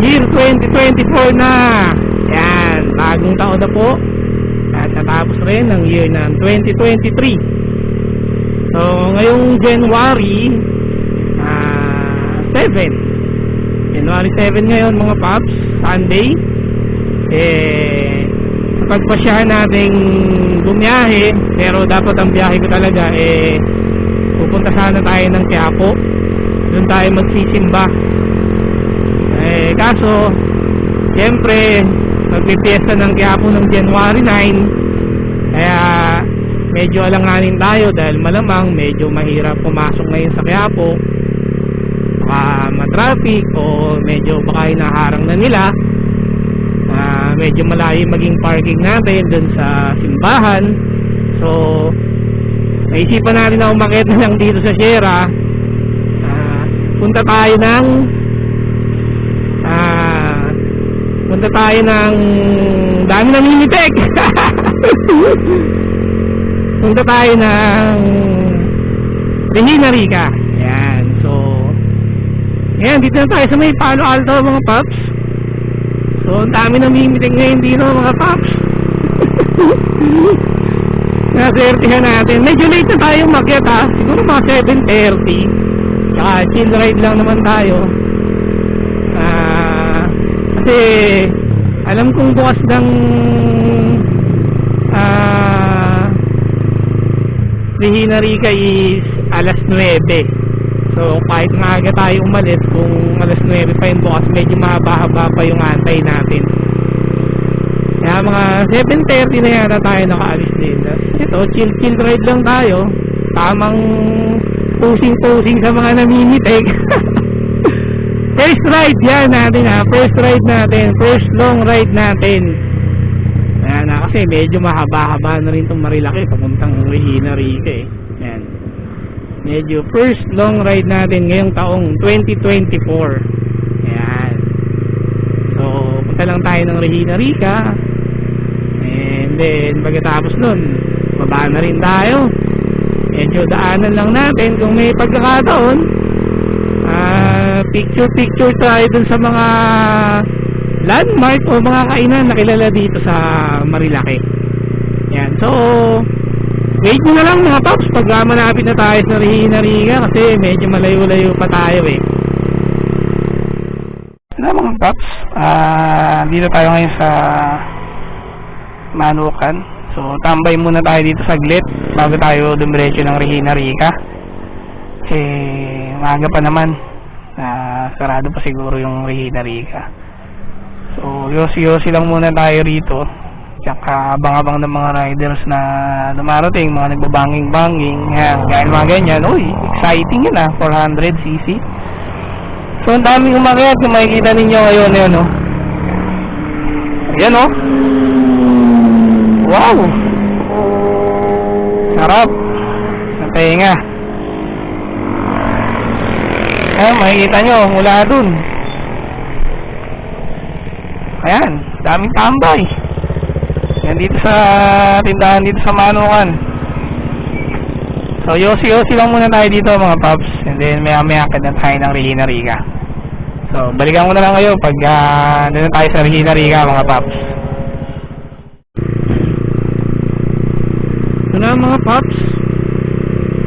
Year 2024 na. Yan, bagong taon na po. At natapos rin ng year ng 2023. So, ngayong January ah 7. January 7 ngayon mga paps, Sunday. Eh, pagpasyahan nating bumiyahe, pero dapat ang biyahe ko talaga eh pupunta sana tayo ng Quiapo. Doon tayo magsisimba. Eh, kaso, siyempre, magpipiesta ng Quiapo ng January 9. Kaya, medyo alanganin tayo dahil malamang medyo mahirap pumasok ngayon sa Quiapo. Baka matraffic o medyo baka inaharang na nila. Ah, medyo malayo maging parking natin dun sa simbahan. So, naisipan natin na umakit na lang dito sa Sierra. Ah, punta tayo ng ah, punta tayo ng dami ng minitek. punta tayo ng Regina Rica. Yan. So, yan, dito na tayo sa may Palo Alto mga paps. So, ang dami na mimiting ngayon dito mga paps. Nasertihan natin. Medyo late na tayo mag-get ha. Siguro mga 7.30. Tsaka chill ride lang naman tayo. Ah, kasi alam kong bukas ng ah Regina Rica is alas 9. So kahit maaga tayo umalis kung alas 9 pa yung bukas medyo mahaba-haba pa yung antay natin. Kaya mga 7.30 na yata tayo nakaalis din. Ito, chill-chill ride lang tayo. Tamang pusing-pusing sa mga namimitig. First ride yan natin ha. First ride natin. First long ride natin. Ayan na kasi medyo mahaba-haba na rin itong marilaki papuntang Regina Rica eh. Ayan. Medyo first long ride natin ngayong taong 2024. Ayan. So, punta lang tayo ng Regina Rica. And then, pagkatapos nun, baba na rin tayo. Medyo daanan lang natin kung may pagkakataon. Ah, picture-picture tayo dun sa mga landmark o mga kainan na kilala dito sa Marilaki. Yan. So, wait nyo na lang mga paps pag ah, malapit na tayo sa Regina Rica kasi medyo malayo-layo pa tayo eh. Na mga paps, ah dito tayo ngayon sa Manukan. So, tambay muna tayo dito saglit bago tayo dumiretso ng Regina Rica. Kasi maaga pa naman. Ah, sarado pa siguro yung Regina Rica. So, yosi-yosi lang muna tayo rito. Tsaka abang-abang ng mga riders na dumarating, mga nagbabanging-banging. Yan, gaya ng mga ganyan. Uy, exciting yun ah, 400cc. So, ang daming umakyat kung makikita ninyo ngayon yun, no? Ayan, no? Wow! Sarap! Sa tenga. Ayan, makikita nyo, mula dun. Ayan, daming tambay. Yan dito sa tindahan dito sa Manukan. So, yosi-yosi lang muna tayo dito mga paps. And then, maya-maya akit na tayo ng Regina Rica. So, balikan ko na lang kayo pag uh, na tayo sa Regina Rica mga paps. Ito na mga paps.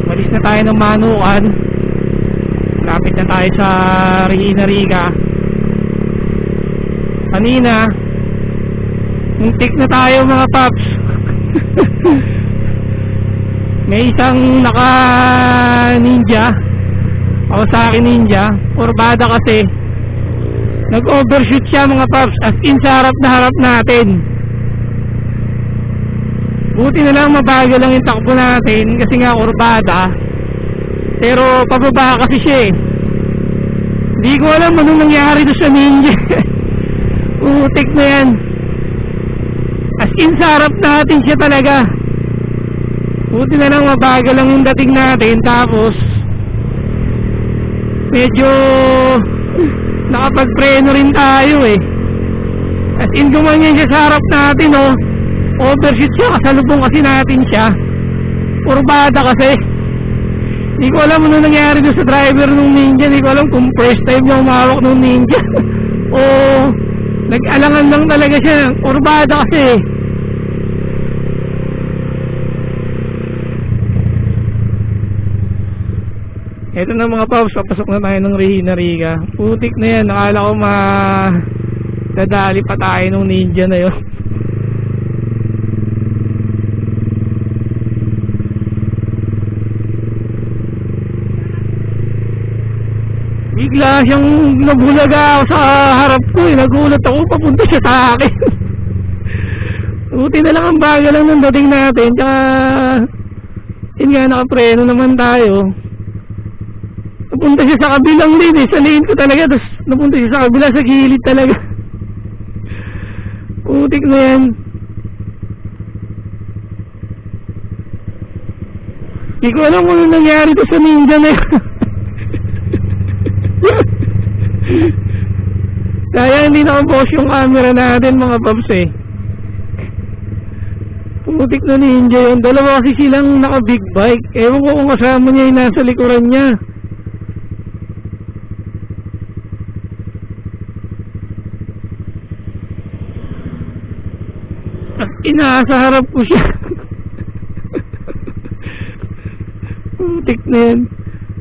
Malis na tayo ng Manukan. Lapit na tayo sa Regina Rica. Kanina, muntik na tayo mga paps. May isang naka ninja. Ako sa akin ninja. Kurbada kasi. Nag-overshoot siya mga paps. As in sa harap na harap natin. Buti na lang mabagal lang yung takbo natin kasi nga kurbada. Pero pababa kasi siya eh. Hindi ko alam anong nangyari doon sa ninja. Utik na yan. As in sa harap natin siya talaga. Buti na lang mabagal lang yung dating natin tapos medyo nakapagpreno rin tayo eh. As in gumanyan siya sa harap natin oh. Overshoot siya kasalubong kasi natin siya. Kurbada kasi. Hindi ko alam ano nangyari doon sa driver ng ninja. Hindi ko alam kung first time niya umawak ng ninja. o nag-alangan lang talaga siya. Urbada kasi. Ito na mga paps, papasok na tayo ng Regina Rica. Putik na yan, nakala ko ma... Dadali pa tayo nung ninja na yun. Bigla siyang nabulaga sa harap ko eh. Nagulat ako, papunta siya sa akin. Buti na lang ang baga lang nung dating natin. Tsaka, yun nga, nakapreno naman tayo. Napunta siya sa kabilang lane eh. Sa lane ko talaga. Tapos napunta siya sa kabila sa gilid talaga. Putik na yan. Hindi ko alam kung ano nangyari to sa ninja na yan. Kaya hindi nakapost yung camera natin mga paps eh. Putik na ninja yun. Dalawa kasi silang naka big bike. Ewan ko kung kasama niya yung nasa likuran niya. At inasa harap ko siya. Putik na yan.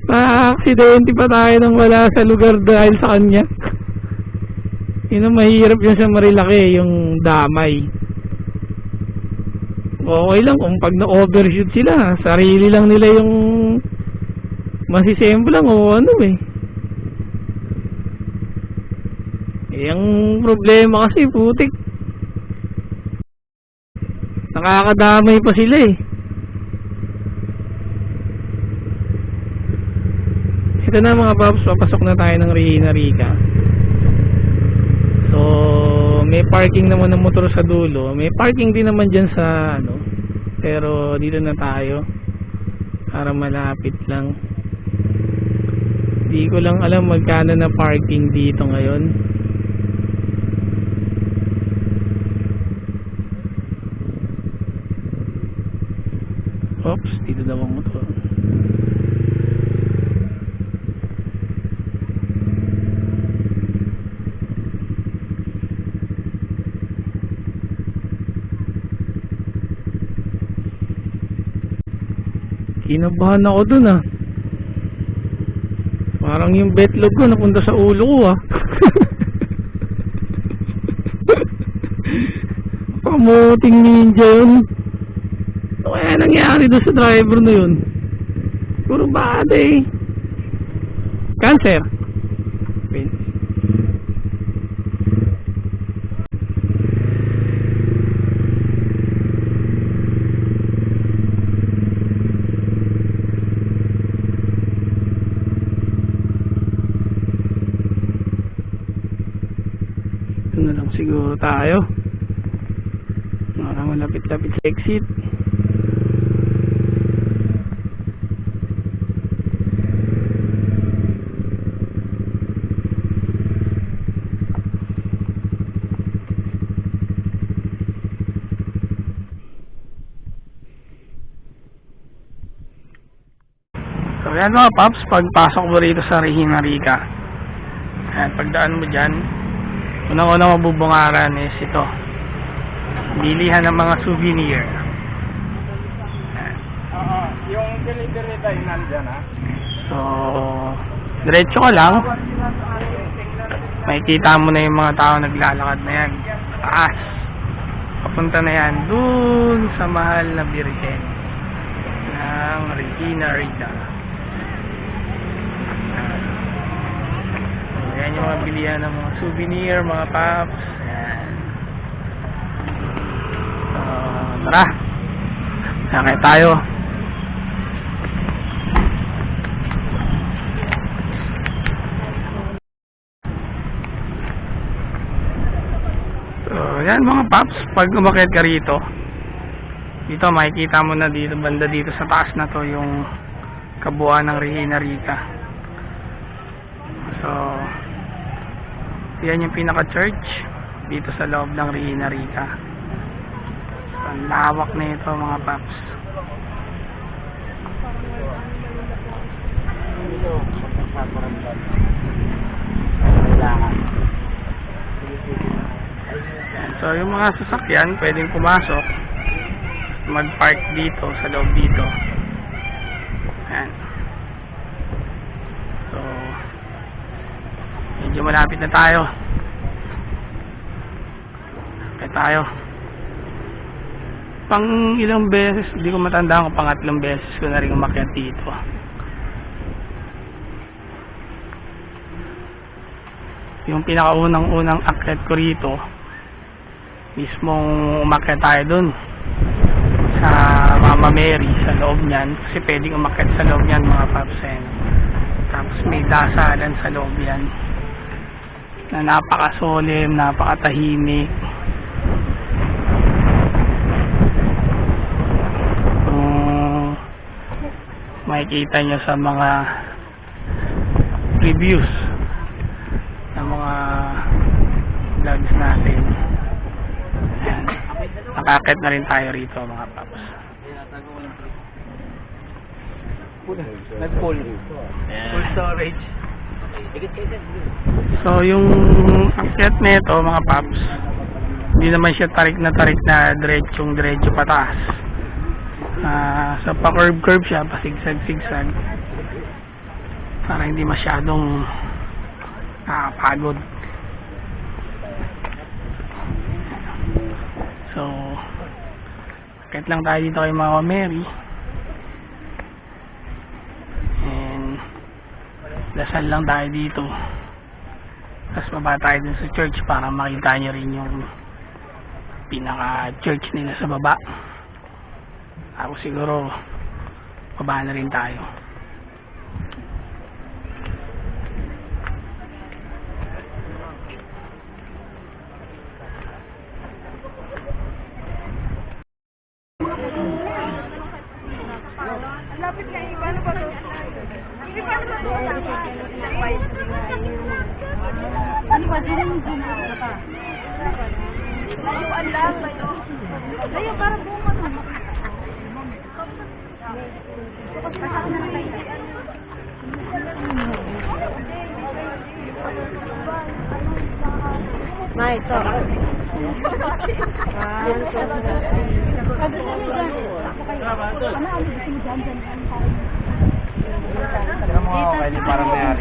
Ma-aksidente pa tayo nang wala sa lugar dahil sa kanya. Yun ang mahirap yun sa Marilaki, yung damay. Okay lang kung pag na-overshoot sila, sarili lang nila yung masisemblang o ano eh. Eh, ang problema kasi putik. Nakakadamay pa sila eh. Ito na mga paps, papasok na tayo ng Regina Rica. So, may parking naman ng motor sa dulo. May parking din naman dyan sa ano. Pero dito na tayo. Para malapit lang. Di ko lang alam magkano na parking dito ngayon. Oops, dito daw ang motor. Kinabahan ako dun ah. Parang yung betlog ko napunta sa ulo ko ah. Kamuting ninja yun. Ano kaya nangyari doon sa driver na yun? Puro bata eh. Cancer. Wait. Ito na lang siguro tayo. Parang malapit-lapit sa exit. So yan mga paps, pagpasok mo rito sa Regina Rica. Ayan, pagdaan mo dyan, unang-unang mabubungaran is ito. Bilihan ng mga souvenir. Oo, yung delivery tayo nandyan ha. So, diretso ka lang, makikita mo na yung mga tao naglalakad na yan. Taas. Papunta na yan dun sa mahal na birhen ng Regina Rica. Ayan yung mga bilihan ng mga souvenir, mga paps. Ayan. So, tara. Sakay tayo. So, yan mga paps, pag umakit ka rito, dito makikita mo na dito, banda dito sa taas na to yung kabuuan ng Regina Rica. So, yan yung pinaka-church dito sa loob ng Regina Rica. So, ang lawak na ito mga paps. Kailangan. yung mga sasakyan pwedeng pumasok mag-park dito sa loob dito. Ayan. So, medyo malapit na tayo. Malapit tayo. Pang ilang beses, hindi ko matandaan kung pangatlong beses ko na rin umakyat dito. Yung pinakaunang-unang akyat ko rito, mismong umakyat tayo dun sa Mama Mary sa loob niyan kasi pwedeng umakyat sa loob niyan mga papsen tapos may dasalan sa loob yan na napakasolim napakatahimik kung makikita nyo sa mga reviews ng mga vlogs natin Ayan. nakakit na rin tayo rito mga paps nag-full full storage so yung akyat nito mga paps hindi naman siya tarik na tarik na diretsong diretso pataas. Ah, sa pa curve curve siya pa sigsag. Para hindi masyadong nakakapagod So, akit lang tayo dito kay Mama Mary. And, dasal lang tayo dito. Tapos baba tayo dun sa church para makita nyo rin yung pinaka-church nila sa baba. Ako siguro, baba na rin tayo. Lapit nga, iba na ba ito? Iba na ba ito? Ano ba? Diyan yung zoom ka pa. Layuan lang, layo. Layo, para buong ano. May, ito. Kaya mo ako kayo parang mayari.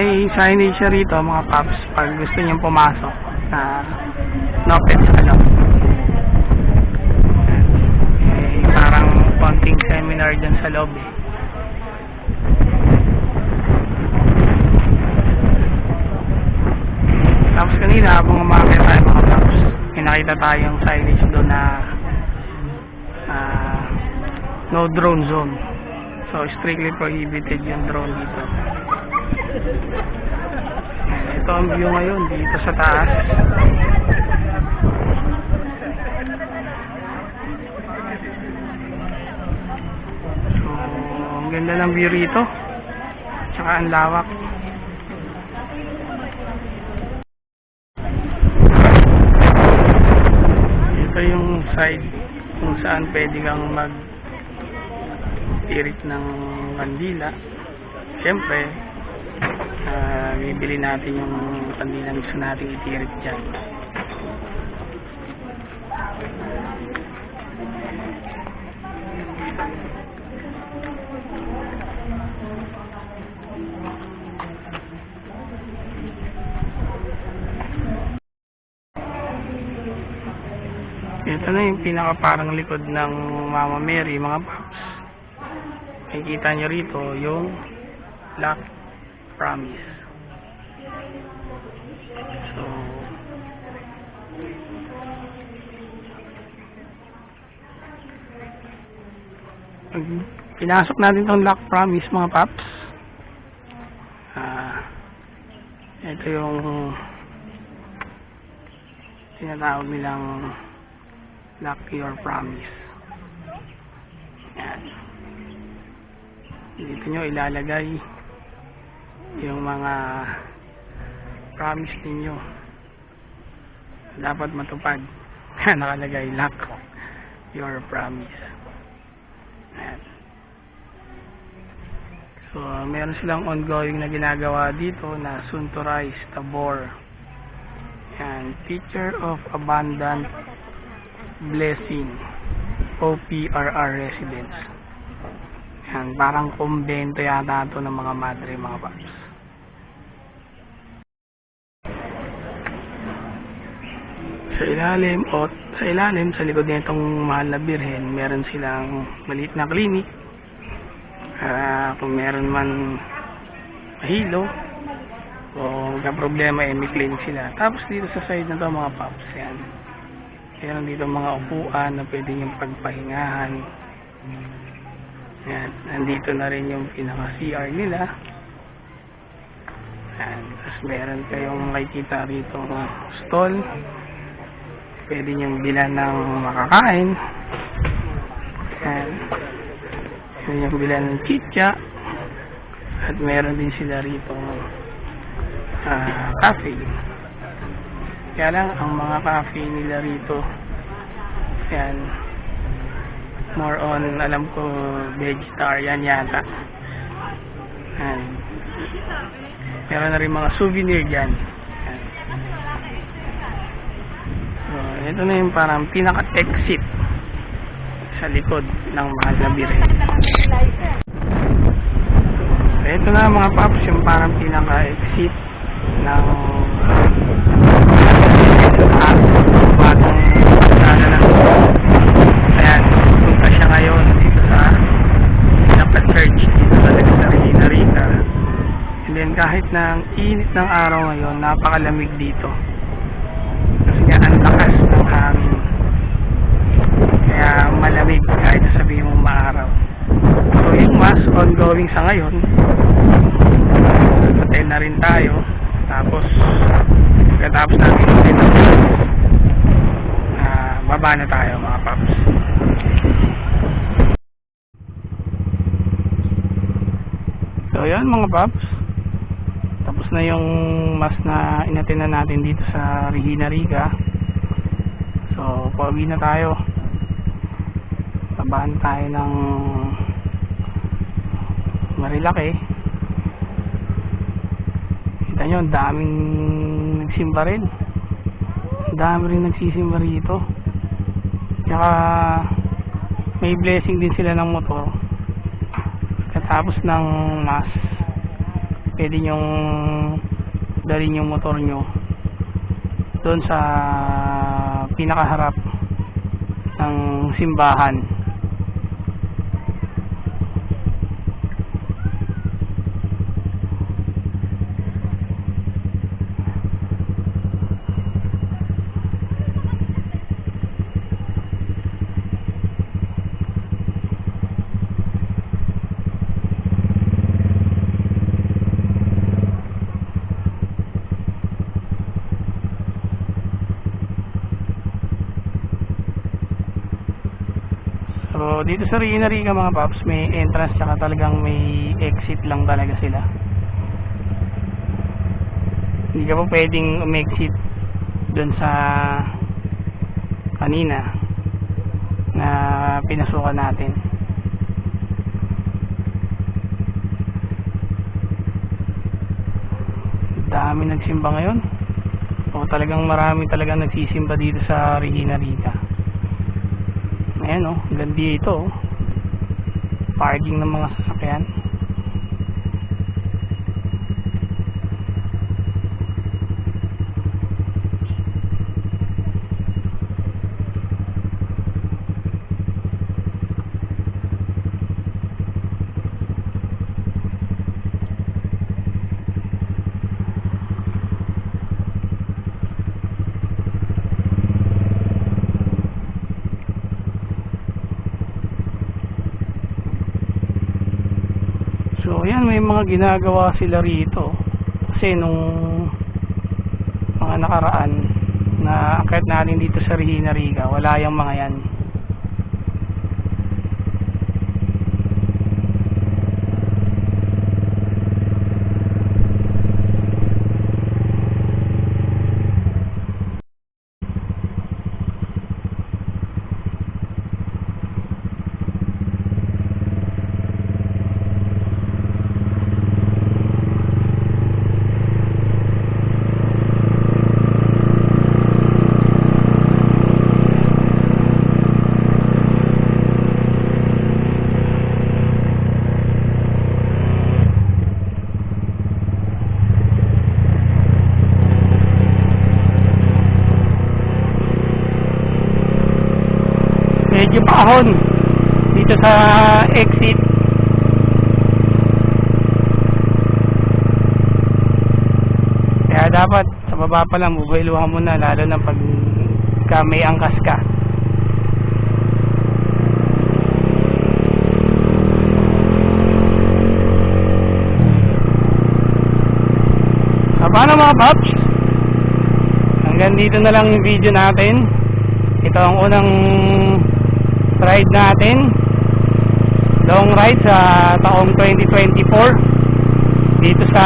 may signage siya rito mga paps pag gusto niyong pumasok na no pets allow. Eh, parang konting seminar dyan sa loob eh. Tapos kanina habang umakit tayo mga paps, may tayong signage doon na ah, no drone zone. So strictly prohibited yung drone dito. Ito ang view ngayon dito sa taas. So, ang ganda ng view rito. Tsaka ang lawak. Ito yung side kung saan pwede kang mag tirik ng kandila. Siyempre, ah bibili natin yung kandila gusto natin itirik dyan. Ito na yung pinaka parang likod ng Mama Mary, mga paps. Makikita nyo rito yung Black Promise. So, pag pinasok natin tong lock promise mga paps. Ah, ito yung tinatawag nilang lock your promise. Yan. Dito nyo ilalagay yung mga promise ninyo. Dapat matupad. Nakalagay lock your promise. Yan. So, meron silang ongoing na ginagawa dito na soon to rise, tabor. Yan, Teacher of Abundant Blessing, OPRR residents. Yan, parang kumbento yata ito ng mga madre, mga paps. Sa ilalim, o sa ilalim, sa likod nitong mahal na birhen, meron silang maliit na clinic. Ah, kung meron man mahilo, o magka problema, eh, may clinic sila. Tapos dito sa side na to mga paps, yan. Meron dito mga upuan na pwede yung pagpahingahan. Yan. Nandito na rin yung pinaka-CR nila. Yan. Tapos meron kayong makikita rito ng stall. Pwede niyong bilan ng makakain. Yan. Pwede niyong bilan ng chicha. At meron din sila rito ah cafe. Kaya lang, ang mga cafe nila rito, yan, more on, alam ko, vegetarian yata. Yan. Meron na rin mga souvenir dyan. Ito na yung parang pinaka-exit sa likod ng mahal na birin. Ito na mga paps, yung parang pinaka-exit ng kahit ng init ng araw ngayon napakalamig dito kasi nga ang lakas ng hangin kaya malamig kahit sabihin mong maaraw so yung mas ongoing sa ngayon hotel na rin tayo. Tapos pagkatapos namin hotel na ah, baba na tayo mga paps. So yan mga paps. Tapos na yung mas na inatin natin dito sa Regina Rica so pauwi na tayo. Babahan tayo ng Marilaki. Kita nyo ang daming nagsimba rin. Ang dami rin nagsisimba rito. Tsaka may blessing din sila ng motor. Katapos ng mas pwede nyong dalhin yung motor nyo doon sa pinakaharap ng simbahan So, dito sa Rina Rica mga paps, may entrance tsaka talagang may exit lang talaga sila. Hindi ka pa pwedeng umexit dun sa kanina na pinasukan natin. Dami nagsimba ngayon. O talagang marami talagang nagsisimba dito sa Regina. Ayan o, oh, gandi ito oh. Parking ng mga sasakyan. May mga ginagawa sila rito. Kasi nung mga nakaraan na akit natin dito sa Regina Riga, wala yung mga yan. Paahon dito sa exit. Kaya dapat sa baba pa lang bubuiluhan mo na lalo na pag ka may angkas ka. So paano mga paps? Hanggang dito na lang yung video natin. Ito ang unang ride natin. Long ride sa taong 2024 dito sa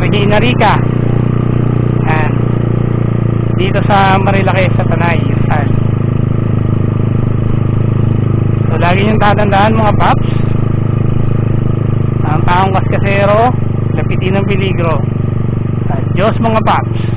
Regina Rica. Yan. dito sa Marilake sa Tanay Rizal so lagi niyong tatandaan mga paps. Ang taong kaskasero lapitin ng peligro. Diyos mga paps